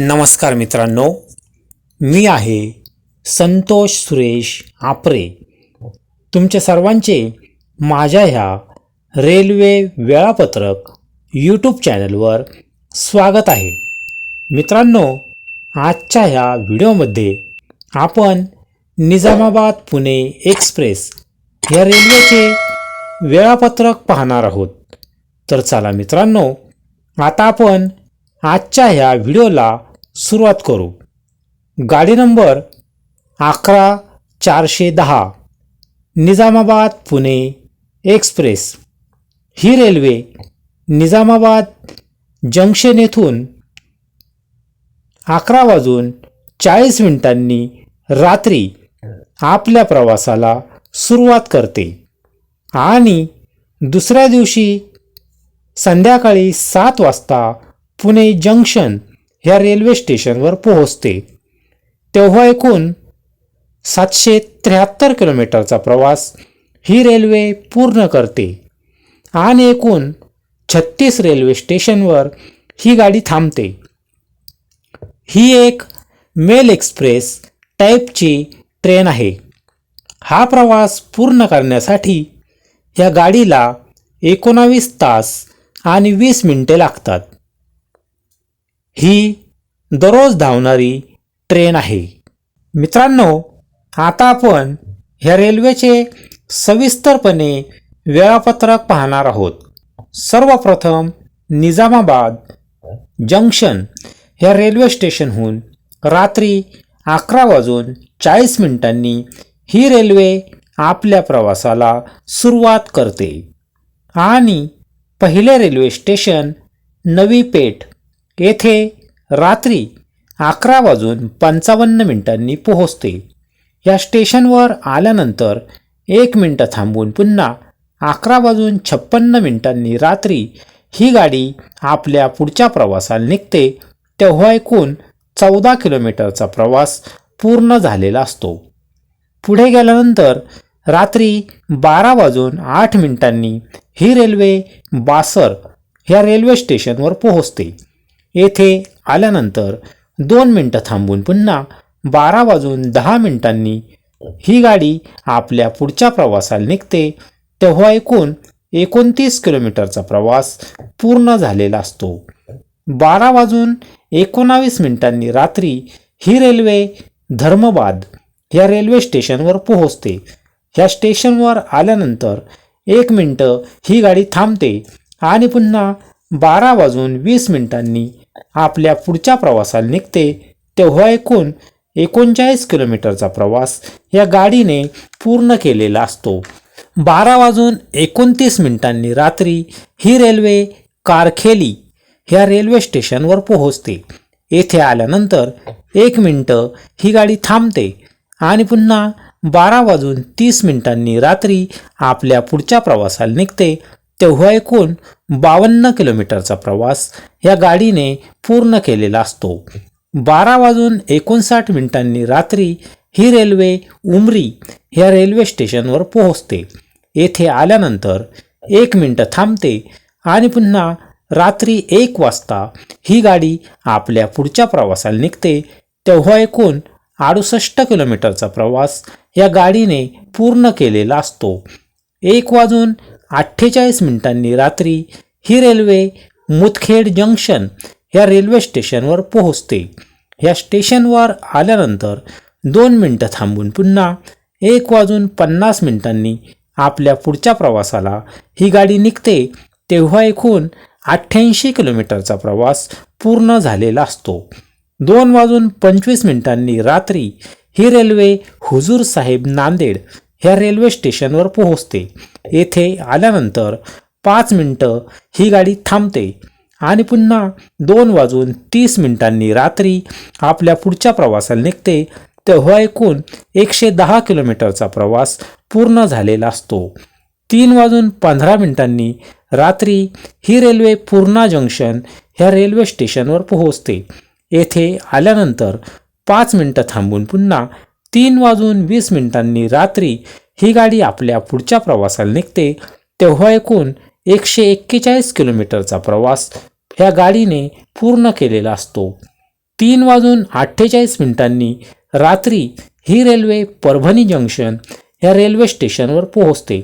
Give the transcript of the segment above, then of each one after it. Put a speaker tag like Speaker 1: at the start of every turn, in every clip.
Speaker 1: नमस्कार मित्रांनो मी आहे संतोष सुरेश आपरे तुमच्या सर्वांचे माझ्या ह्या रेल्वे वेळापत्रक यूट्यूब चॅनलवर स्वागत आहे. मित्रांनो आजच्या ह्या व्हिडिओमध्ये आपण निजामाबाद पुणे एक्सप्रेस या रेल्वेचे वेळापत्रक पाहणार आहोत. तर चला मित्रांनो आता आपण आजच्या ह्या व्हिडिओला सुरुवात करू. गाडी नंबर अकरा चारशे दहा निजामाबाद पुणे एक्सप्रेस. ही रेल्वे निजामाबाद जंक्शन येथून अकरा वाजून चाळीस मिनिटांनी रात्री आपल्या प्रवासाला सुरुवात करते. आणि दुसऱ्या दिवशी संध्याकाळी सात वाजता पुणे जंक्शन ह्या रेल्वे स्टेशनवर पोहोचते. तेव्हा एकूण सातशे त्र्याहत्तर किलोमीटरचा प्रवास ही रेल्वे पूर्ण करते. आणि एकूण छत्तीस रेल्वे स्टेशनवर ही गाडी थांबते. ही एक मेल एक्सप्रेस टाईपची ट्रेन आहे. हा प्रवास पूर्ण करण्यासाठी या गाडीला एकोणावीस तास आणि वीस मिनिटे लागतात. ही दररोज धावणारी ट्रेन आहे. मित्रांनो आता आपण ह्या रेल्वेचे सविस्तरपणे वेळापत्रक पाहणार आहोत. सर्वप्रथम निजामाबाद जंक्शन ह्या रेल्वे स्टेशनहून रात्री अकरा वाजून चाळीस मिनिटांनी ही रेल्वे आपल्या प्रवासाला सुरुवात करते. आणि पहिले रेल्वे स्टेशन नवी पेठ येथे रात्री अकरा वाजून पंचावन्न मिनिटांनी पोहोचते या स्टेशनवर आल्यानंतर एक मिनटं थांबून पुन्हा अकरा वाजून छप्पन्न मिनिटांनी रात्री ही गाडी आपल्या पुढच्या प्रवासाला निघते तेव्हा एकूण चौदा किलोमीटरचा प्रवास पूर्ण झालेला असतो. पुढे गेल्यानंतर रात्री बारा वाजून आठ मिनिटांनी ही रेल्वे बासर ह्या रेल्वे स्टेशनवर पोहोचते. येथे आल्यानंतर दोन मिनटं थांबून पुन्हा बारा वाजून दहा मिनिटांनी ही गाडी आपल्या पुढच्या प्रवासाला निघते तेव्हा एकूण एकोणतीस किलोमीटरचा प्रवास पूर्ण झालेला असतो. बारा वाजून एकोणावीस मिनिटांनी रात्री ही रेल्वे धर्मबाद या रेल्वे स्टेशनवर पोहोचते. ह्या स्टेशनवर आल्यानंतर एक मिनटं ही गाडी थांबते आणि पुन्हा बारा वाजून वीस मिनिटांनी आपल्या पुढच्या प्रवासाला निघते. तेव्हा एकूण एकोणचाळीस किलोमीटरचा प्रवास या गाडीने पूर्ण केलेला असतो. बारा वाजून एकोणतीस मिनिटांनी रात्री ही रेल्वे कारखेली ह्या रेल्वे स्टेशनवर पोहोचते. येथे आल्यानंतर एक मिनटं ही गाडी थांबते आणि पुन्हा बारा वाजून तीस मिनिटांनी रात्री आपल्या पुढच्या प्रवासाला निघते. तेव्हा एकूण बावन्न किलोमीटरचा प्रवास या गाडीने पूर्ण केलेला असतो. बारा वाजून एकोणसाठ मिनिटांनी रात्री ही रेल्वे उमरी ह्या रेल्वे स्टेशनवर पोहोचते. येथे आल्यानंतर एक मिनटं थांबते आणि पुन्हा रात्री एक वाजता ही गाडी आपल्या पुढच्या प्रवासाला निघते. तेव्हा एकूण अडुसष्ट किलोमीटरचा प्रवास या गाडीने पूर्ण केलेला असतो. एक वाजून अठ्ठेचाळीस मिनिटांनी रात्री ही रेल्वे मुदखेड जंक्शन या रेल्वे स्टेशनवर पोहोचते. या स्टेशनवर आल्यानंतर दोन मिनटं थांबून पुन्हा एक वाजून पन्नास मिनिटांनी आपल्या पुढच्या प्रवासाला ही गाडी निघते तेव्हा एकूण अठ्ठ्याऐंशी किलोमीटरचा प्रवास पूर्ण झालेला असतो. दोन वाजून पंचवीस मिनिटांनी रात्री ही रेल्वे हुजूर साहेब नांदेड ह्या रेल्वे स्टेशनवर पोहोचते. येथे आल्यानंतर पाच मिनटं ही गाडी थांबते आणि पुन्हा दोन वाजून तीस मिनिटांनी रात्री आपल्या पुढच्या प्रवासाला निघते तेव्हा एकूण एकशे दहा किलोमीटरचा प्रवास पूर्ण झालेला असतो. तीन वाजून पंधरा मिनिटांनी रात्री ही रेल्वे पूर्णा जंक्शन ह्या रेल्वे स्टेशनवर पोहोचते. येथे आल्यानंतर पाच मिनटं थांबून पुन्हा तीन वाजून वीस मिनिटांनी रात्री ही गाडी आपल्या पुढच्या प्रवासाला निघते तेव्हा एकूण एकशे एक्केचाळीस किलोमीटरचा प्रवास ह्या गाडीने पूर्ण केलेला असतो. तीन वाजून अठ्ठेचाळीस मिनिटांनी रात्री ही रेल्वे परभणी जंक्शन या रेल्वे स्टेशनवर पोहोचते.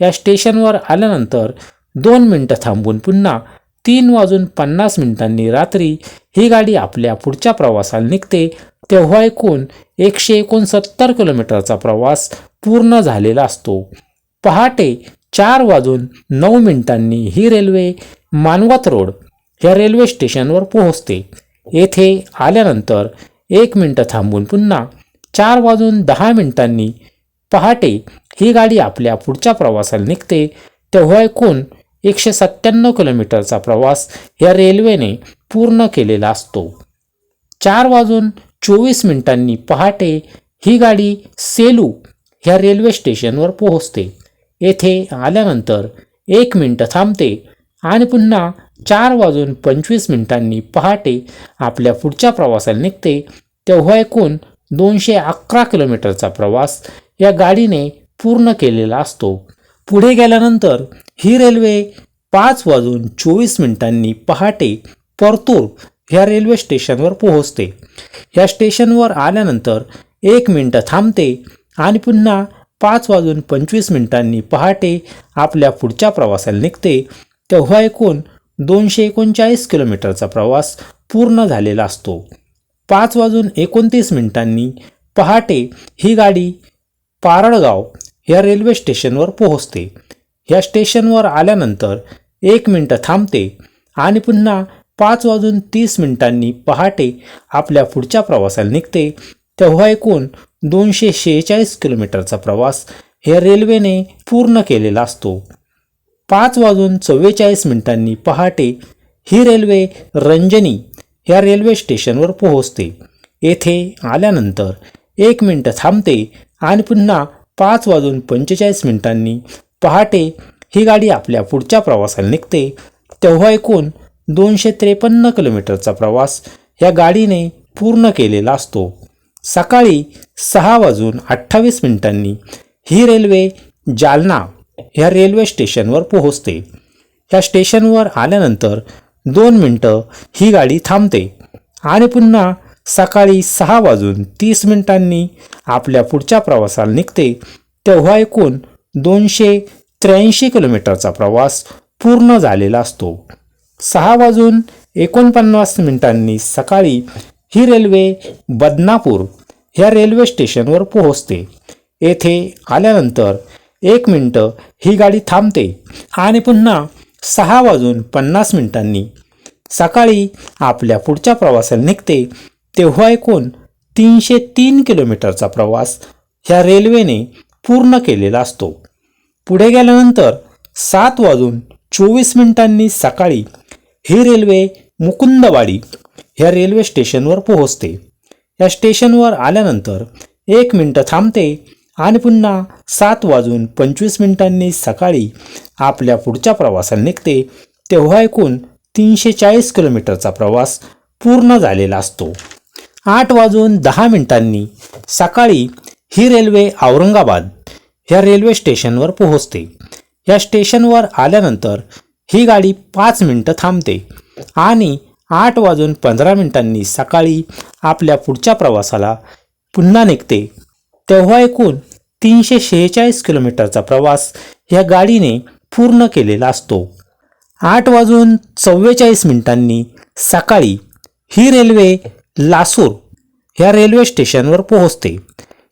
Speaker 1: या स्टेशनवर आल्यानंतर दोन मिनटं थांबून पुन्हा तीन वाजून पन्नास मिनिटांनी रात्री ही गाडी आपल्या पुढच्या प्रवासाला निघते तेव्हा एकूण एकशे एकोणसत्तर किलोमीटरचा प्रवास पूर्ण झालेला असतो. पहाटे चार वाजून नऊ मिनिटांनी ही रेल्वे मानवत रोड या रेल्वे स्टेशनवर पोहोचते. येथे आल्यानंतर एक मिनटं थांबून पुन्हा चार वाजून दहा मिनिटांनी पहाटे ही गाडी आपल्या पुढच्या प्रवासाला निघते. तेव्हा एकूण एकशे सत्त्याण्णव किलोमीटरचा प्रवास या रेल्वेने पूर्ण केलेला असतो. चार वाजून चोवीस मिनिटांनी पहाटे ही गाडी सेलू ह्या रेल्वे स्टेशनवर पोहोचते. येथे आल्यानंतर एक मिनटं थांबते आणि पुन्हा चार वाजून पंचवीस मिनिटांनी पहाटे आपल्या पुढच्या प्रवासाला निघते. तेव्हा एकूण दोनशे अकरा किलोमीटरचा प्रवास या गाडीने पूर्ण केलेला असतो. पुढे गेल्यानंतर ही रेल्वे पाच वाजून चोवीस मिनिटांनी पहाटे परतूर ह्या रेल्वे स्टेशनवर पोहोचते. या स्टेशनवर आल्यानंतर एक मिनटं थांबते आणि पुन्हा पाच वाजून पंचवीस मिनिटांनी पहाटे आपल्या पुढच्या प्रवासाला निघते. तेव्हा एकूण दोनशे एकोणचाळीस किलोमीटरचा प्रवास पूर्ण झालेला असतो. पाच वाजून एकोणतीस मिनिटांनी पहाटे ही गाडी पारडगाव या रेल्वे स्टेशनवर पोहोचते. या स्टेशनवर आल्यानंतर एक मिनटं थांबते आणि पुन्हा पाच वाजून तीस मिनिटांनी पहाटे आपल्या पुढच्या प्रवासाला निघते तेव्हा एकूण दोनशे शेहेचाळीस किलोमीटरचा प्रवास या रेल्वेने पूर्ण केलेला असतो. पाच वाजून चव्वेचाळीस मिनिटांनी पहाटे ही रेल्वे रंजनी या रेल्वे स्टेशनवर पोहोचते. येथे आल्यानंतर एक मिनटं थांबते आणि पुन्हा पाच वाजून पंचेचाळीस मिनिटांनी पहाटे ही गाडी आपल्या पुढच्या प्रवासाला निघते तेव्हा एकूण दोनशे त्रेपन्न किलोमीटरचा प्रवास या गाडीने पूर्ण केलेला असतो. सकाळी सहा वाजून अठ्ठावीस मिनिटांनी ही रेल्वे जालना ह्या रेल्वे स्टेशनवर पोहोचते. ह्या स्टेशनवर आल्यानंतर दोन मिनटं ही गाडी थांबते आणि पुन्हा सकाळी सहा वाजून तीस मिनिटांनी आपल्या पुढच्या प्रवासाला निघते. तेव्हा एकूण दोनशे त्र्याऐंशी किलोमीटरचा प्रवास पूर्ण झालेला असतो. सहा वाजून एकोणपन्नास मिनिटांनी सकाळी ही रेल्वे बदनापूर ह्या रेल्वे स्टेशनवर पोहोचते. येथे आल्यानंतर एक मिनटं ही गाडी थांबते आणि पुन्हा सहा वाजून पन्नास मिनिटांनी सकाळी आपल्या पुढच्या प्रवासाला निघते तेव्हा एकूण तीनशे तीन किलोमीटरचा प्रवास ह्या रेल्वेने पूर्ण केलेला असतो. पुढे गेल्यानंतर सात वाजून चोवीस मिनिटांनी सकाळी ही रेल्वे मुकुंदवाडी ह्या रेल्वे स्टेशनवर पोहोचते. या स्टेशनवर आल्यानंतर एक मिनटं थांबते आणि पुन्हा सात वाजून पंचवीस मिनिटांनी सकाळी आपल्या पुढच्या प्रवासाला निघते तेव्हा एकूण तीनशे चाळीस किलोमीटरचा प्रवास पूर्ण झालेला असतो. आठ वाजून दहा मिनिटांनी सकाळी ही रेल्वे औरंगाबाद ह्या रेल्वे स्टेशनवर पोहोचते. या स्टेशनवर आल्यानंतर ही गाडी पाच मिनटं थांबते. आणि आठ वाजून पंधरा मिनिटांनी सकाळी आपल्या पुढच्या प्रवासाला पुन्हा निघते. तेव्हा एकूण तीनशे शेहेचाळीस किलोमीटरचा प्रवास या गाडीने पूर्ण केलेला असतो. आठ वाजून चव्वेचाळीस मिनिटांनी सकाळी ही रेल्वे लासूर ह्या रेल्वे स्टेशनवर पोहोचते.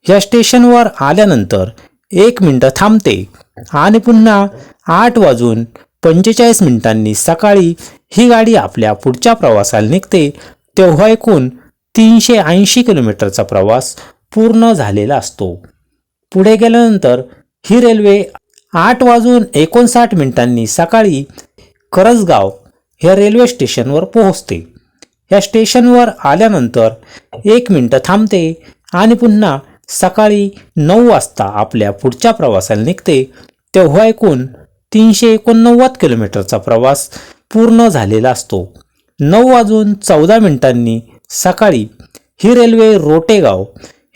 Speaker 1: या स्टेशनवर आल्यानंतर एक मिनटं थांबते आणि पुन्हा आठ वाजून पंचेचाळीस मिनिटांनी सकाळी ही गाडी आपल्या पुढच्या प्रवासाला निघते तेव्हा एकूण तीनशे ऐंशी किलोमीटरचा प्रवास पूर्ण झालेला असतो. पुढे गेल्यानंतर ही रेल्वे आठ वाजून एकोणसाठ मिनिटांनी सकाळी करजगाव ह्या रेल्वे स्टेशनवर पोहोचते. या स्टेशनवर आल्यानंतर एक मिनटं थांबते आणि पुन्हा सकाळी नऊ वाजता आपल्या पुढच्या प्रवासाला निघते तेव्हा एकूण तीनशे एकोणनव्वद किलोमीटरचा प्रवास पूर्ण झालेला असतो. नऊ वाजून चौदा मिनिटांनी सकाळी ही रेल्वे रोटेगाव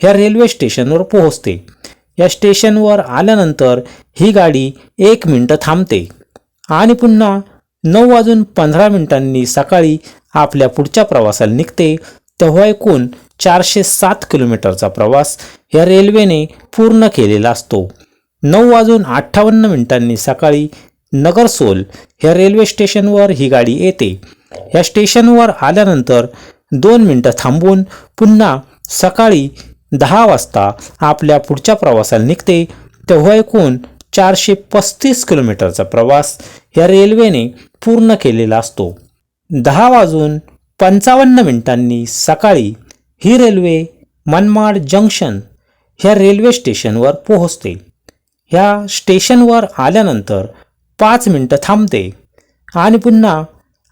Speaker 1: ह्या रेल्वे स्टेशनवर पोहोचते. या स्टेशनवर आल्यानंतर ही गाडी एक मिनटं थांबते आणि पुन्हा नऊ वाजून पंधरा मिनिटांनी सकाळी आपल्या पुढच्या प्रवासाला निघते. तेव्हा एकूण चारशे सात किलोमीटरचा प्रवास या रेल्वेने पूर्ण केलेला असतो. नऊ वाजून अठ्ठावन्न मिनिटांनी सकाळी नगरसोल ह्या रेल्वे स्टेशनवर ही गाडी येते. या स्टेशनवर आल्यानंतर दोन मिनटं थांबून पुन्हा सकाळी दहा वाजता आपल्या पुढच्या प्रवासाला निघते. तेव्हा एकूण चारशे पस्तीस किलोमीटरचा प्रवास या रेल्वेने पूर्ण केलेला असतो. दहा वाजून पंचावन्न मिनिटांनी सकाळी ही रेल्वे मनमाड जंक्शन ह्या रेल्वे स्टेशनवर पोहोचते. ह्या स्टेशनवर आल्यानंतर पाच मिनटं थांबते. आणि पुन्हा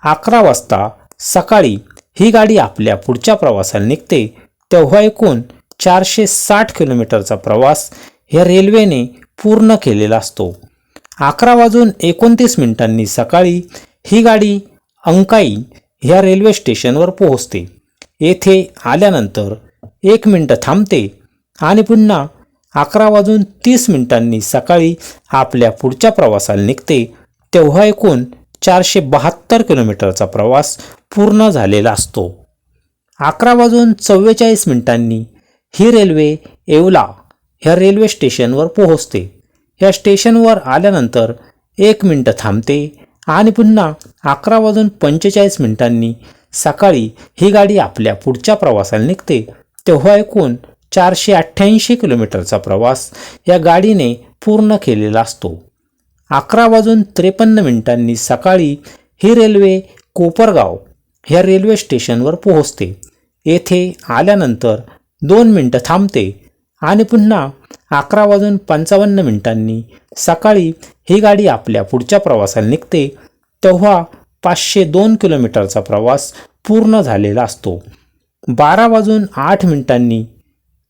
Speaker 1: अकरा वाजता सकाळी ही गाडी आपल्या पुढच्या प्रवासाला निघते. तेव्हा एकूण चारशे साठ किलोमीटरचा प्रवास ह्या रेल्वेने पूर्ण केलेला असतो. अकरा वाजून एकोणतीस मिनिटांनी सकाळी ही गाडी अंकाई ह्या रेल्वे स्टेशनवर पोहोचते. येथे आल्यानंतर एक मिनटं थांबते आणि पुन्हा अकरा वाजून तीस मिनिटांनी सकाळी आपल्या पुढच्या प्रवासाला निघते तेव्हा एकूण चारशे बहात्तर किलोमीटरचा प्रवास पूर्ण झालेला असतो. अकरा वाजून चव्वेचाळीस मिनिटांनी ही रेल्वे येवला ह्या रेल्वे स्टेशनवर पोहोचते. या स्टेशनवर आल्यानंतर एक मिनटं थांबते आणि पुन्हा अकरा वाजून पंचेचाळीस मिनिटांनी सकाळी ही गाडी आपल्या पुढच्या प्रवासाला निघते तेव्हा एकूण चारशे अठ्ठ्याऐंशी किलोमीटरचा प्रवास या गाडीने पूर्ण केलेला असतो. अकरा वाजून त्रेपन्न मिनिटांनी सकाळी ही रेल्वे कोपरगाव ह्या रेल्वे स्टेशनवर पोहोचते. येथे आल्यानंतर दोन मिनटं थांबते आणि पुन्हा अकरा वाजून पंचावन्न मिनिटांनी सकाळी ही गाडी आपल्या पुढच्या प्रवासाला निघते तेव्हा पाचशे दोन किलोमीटरचा प्रवास पूर्ण झालेला असतो. बारा वाजून आठ मिनिटांनी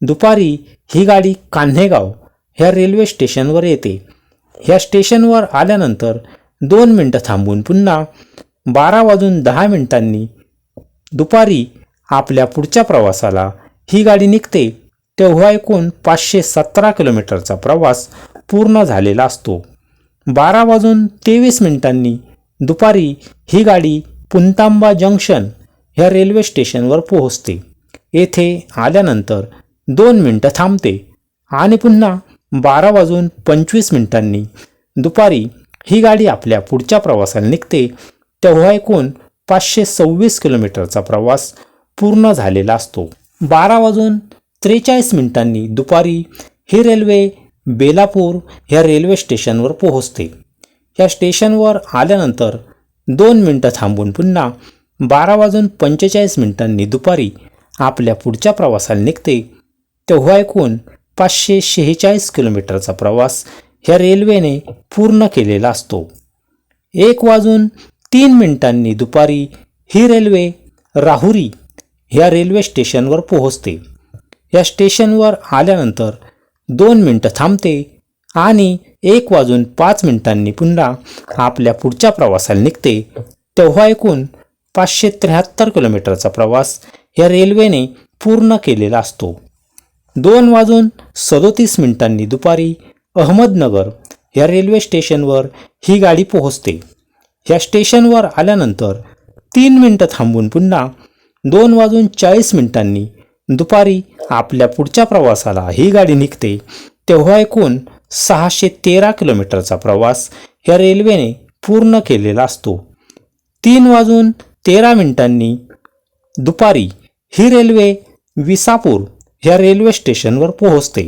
Speaker 1: दुपारी ही गाडी कान्हेगाव ह्या रेल्वे स्टेशनवर येते. ह्या स्टेशनवर आल्यानंतर दोन मिनटं थांबून पुन्हा बारा वाजून दहा मिनिटांनी दुपारी आपल्या पुढच्या प्रवासाला ही गाडी निघते. तेव्हा एकूण पाचशे सतरा किलोमीटरचा प्रवास पूर्ण झालेला असतो. बारा वाजून तेवीस मिनिटांनी दुपारी ही गाडी पुंतांबा जंक्शन ह्या रेल्वे स्टेशनवर पोहोचते. येथे आल्यानंतर दोन मिनटं थांबते. आणि पुन्हा बारा वाजून पंचवीस मिनिटांनी दुपारी ही गाडी आपल्या पुढच्या प्रवासाला निघते. तेव्हा एकूण पाचशे सव्वीस किलोमीटरचा प्रवास पूर्ण झालेला असतो. बारा वाजून त्रेचाळीस मिनिटांनी दुपारी ही रेल्वे बेलापूर ह्या रेल्वे स्टेशनवर पोहोचते. या स्टेशनवर आल्यानंतर दोन मिनटं थांबून पुन्हा बारा वाजून पंचेचाळीस मिनिटांनी दुपारी आपल्या पुढच्या प्रवासाला निघते. तेव्हा एकूण पाचशे शेहेचाळीस किलोमीटरचा प्रवास ह्या रेल्वेने पूर्ण केलेला असतो. एक वाजून तीन मिनिटांनी दुपारी ही रेल्वे राहुरी ह्या रेल्वे स्टेशनवर पोहोचते. या स्टेशनवर आल्यानंतर दोन मिनटं थांबते आणि एक वाजून पाच मिनिटांनी पुन्हा आपल्या पुढच्या प्रवासाला निघते. तेव्हा एकूण पाचशे त्र्याहत्तर किलोमीटरचा प्रवास या रेल्वेने पूर्ण केलेला असतो. दोन वाजून सदोतीस मिनिटांनी दुपारी अहमदनगर या रेल्वे स्टेशनवर ही गाडी पोहोचते. या स्टेशनवर आल्यानंतर तीन मिनटं थांबून पुन्हा दोन वाजून चाळीस मिनिटांनी दुपारी आपल्या पुढच्या प्रवासाला ही गाडी निघते तेव्हा एकूण सहाशे तेरा किलोमीटरचा प्रवास या रेल्वेने पूर्ण केलेला असतो. तीन वाजून तेरा मिनिटांनी दुपारी ही रेल्वे विसापूर ह्या रेल्वे स्टेशनवर पोहोचते.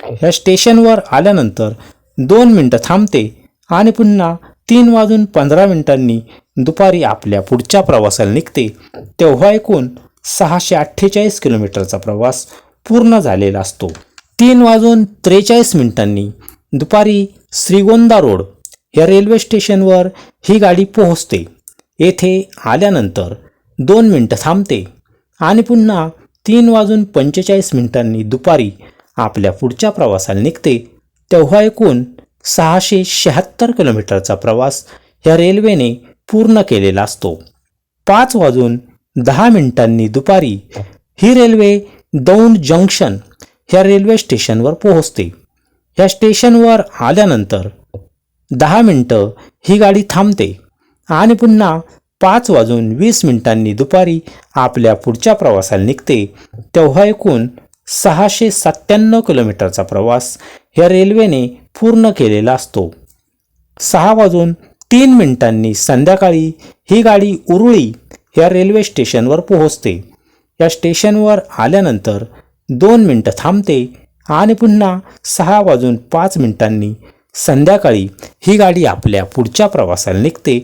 Speaker 1: ह्या स्टेशनवर आल्यानंतर दोन मिनटं थांबते आणि पुन्हा तीन वाजून पंधरा मिनिटांनी दुपारी आपल्या पुढच्या प्रवासाला निघते. तेव्हा एकूण सहाशे अठ्ठेचाळीस किलोमीटरचा प्रवास पूर्ण झालेला असतो. तीन वाजून त्रेचाळीस मिनिटांनी दुपारी श्रीगोंदा रोड या रेल्वे स्टेशनवर ही गाडी पोहोचते. येथे आल्यानंतर दोन मिनटं थांबते आणि पुन्हा तीन वाजून पंचेचाळीस मिनिटांनी दुपारी आपल्या पुढच्या प्रवासाला निघते तेव्हा एकूण सहाशे शहात्तर किलोमीटरचा प्रवास या रेल्वेने पूर्ण केलेला असतो. पाच वाजून दहा मिनिटांनी दुपारी ही रेल्वे दौंड जंक्शन ह्या रेल्वे स्टेशनवर पोहोचते. ह्या स्टेशनवर आल्यानंतर दहा मिनटं ही गाडी थांबते आणि पुन्हा पाच वाजून वीस मिनिटांनी दुपारी आपल्या पुढच्या प्रवासाला निघते. तेव्हा एकूण सहाशे सत्त्याण्णव किलोमीटरचा प्रवास या रेल्वेने पूर्ण केलेला असतो. सहा वाजून तीन मिनिटांनी संध्याकाळी ही गाडी उरुळी या रेल्वे स्टेशनवर पोहोचते. या स्टेशनवर आल्यानंतर दोन मिनटं थांबते आणि पुन्हा सहा वाजून पाच मिनिटांनी संध्याकाळी ही गाडी आपल्या पुढच्या प्रवासाला निघते.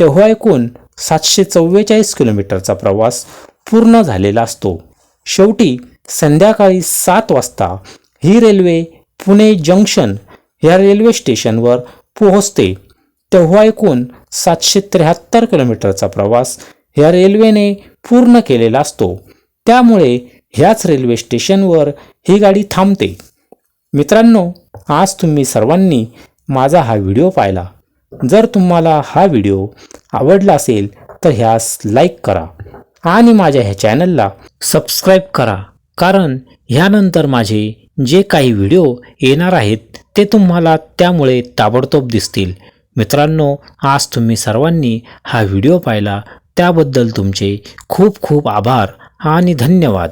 Speaker 1: तेव्हा एकूण सातशे चव्वेचाळीस किलोमीटरचा प्रवास पूर्ण झालेला असतो. शेवटी संध्याकाळी सात वाजता ही रेल्वे पुणे जंक्शन या रेल्वे स्टेशनवर पोहोचते. तेव्हा एकूण सातशे त्र्याहत्तर किलोमीटरचा प्रवास या रेल्वेने पूर्ण केलेला असतो. त्यामुळे ह्याच रेल्वे स्टेशनवर ही गाडी थांबते. मित्रांनो आज तुम्ही सर्वांनी माझा हा व्हिडिओ पाहिला. जर तुम्हाला हा व्हिडिओ आवडला असेल तर ह्यास लाईक करा आणि माझ्या ह्या चॅनलला सबस्क्राईब करा. कारण ह्यानंतर माझे जे काही व्हिडिओ येणार आहेत ते तुम्हाला त्यामुळे ताबडतोब दिसतील. मित्रांनो आज तुम्ही सर्वांनी हा व्हिडिओ पाहिला. त्याबद्दल तुमचे खूप खूप आभार आणि धन्यवाद.